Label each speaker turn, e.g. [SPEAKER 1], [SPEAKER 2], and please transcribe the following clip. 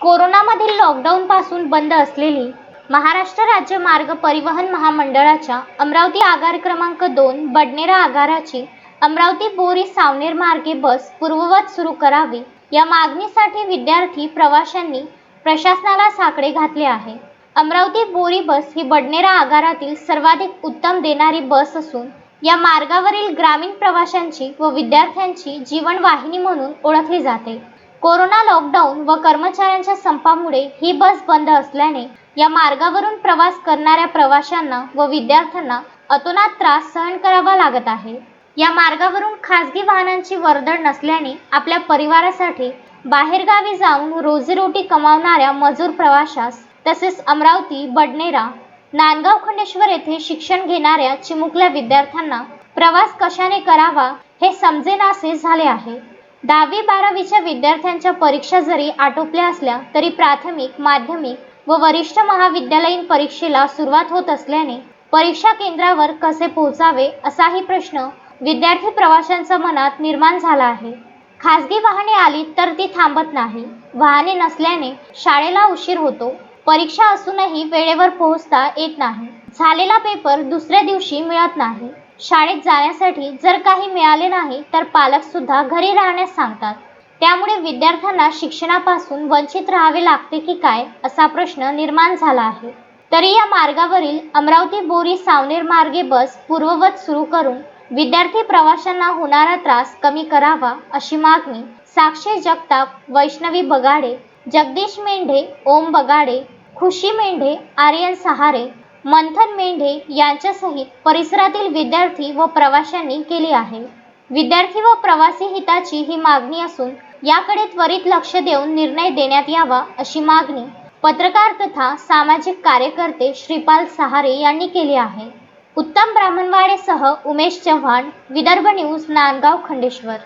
[SPEAKER 1] कोरोनामधील lockdown पासून बंद असलेली महाराष्ट्र राज्य मार्ग परिवहन महामंडळाच्या अमरावती आगार क्रमांक दोन बडनेरा आगाराची अमरावती बोरी सावनेर मार्गे बस पूर्ववत सुरू करावी या मागणीसाठी विद्यार्थी प्रवाशांनी प्रशासनाला साकडे घातले आहे. अमरावती बोरी बस ही बडनेरा आगारातील सर्वाधिक उत्तम देणारी बस असून या मार्गावरील ग्रामीण प्रवाशांची व विद्यार्थ्यांची जीवनवाहिनी म्हणून ओळखली जाते. कोरोना लॉकडाऊन व कर्मचाऱ्यांच्या संपामुळे ही बस बंद असल्याने या मार्गावरून प्रवास करणाऱ्या प्रवाशांना व विद्यार्थ्यांना अतोनात त्रास सहन करावा लागत आहे. या मार्गावरून खासगी वाहनांची वर्दळ नसल्याने आपल्या परिवारासाठी बाहेरगावी जाऊन रोजीरोटी कमावणाऱ्या मजूर प्रवाशास तसेच अमरावती बडनेरा नांदगाव खंडेश्वर येथे शिक्षण घेणाऱ्या चिमुकल्या विद्यार्थ्यांना प्रवास कशाने करावा हे समजेनासे झाले आहे. दहावी बारावीच्या विद्यार्थ्यांच्या परीक्षा जरी आटोपल्या असल्या तरी प्राथमिक माध्यमिक व वरिष्ठ महाविद्यालयीन परीक्षेला सुरुवात होत असल्याने परीक्षा केंद्रावर कसे पोहोचावे असाही प्रश्न विद्यार्थी प्रवाशांच्या मनात निर्माण झाला आहे. खासगी वाहने आली तर ती थांबत नाही. वाहने नसल्याने शाळेला उशीर होतो. परीक्षा असूनही वेळेवर पोहोचता येत नाही. झालेला पेपर दुसऱ्या दिवशी मिळत नाही. शाळेत जाण्यासाठी जर काही मिळाले नाही तर पालकसुद्धा घरी राहण्यास सांगतात. त्यामुळे विद्यार्थ्यांना शिक्षणापासून वंचित राहावे लागते की काय असा प्रश्न निर्माण झाला आहे. तरी या मार्गावरील अमरावती बोरी सावनेर मार्गे बस पूर्ववत सुरू करून विद्यार्थी प्रवाशांना होणारा त्रास कमी करावा अशी मागणी साक्षी जगताप वैष्णवी बगाडे जगदीश मेंढे ओम बगाडे खुशी मेंढे आर्यन सहारे मंथन मेंढे यांच्यासहित परिसरातील विद्यार्थी व प्रवाशांनी केली आहे. विद्यार्थी व प्रवासी हिताची ही मागणी असून याकडे त्वरित लक्ष देऊन निर्णय देण्यात यावा अशी मागणी पत्रकार तथा सामाजिक कार्यकर्ते श्रीपाल सहारे यांनी केली आहे. उत्तम ब्राह्मणवाडेसह उमेश चव्हाण विदर्भ न्यूज नांदगाव खंडेश्वर.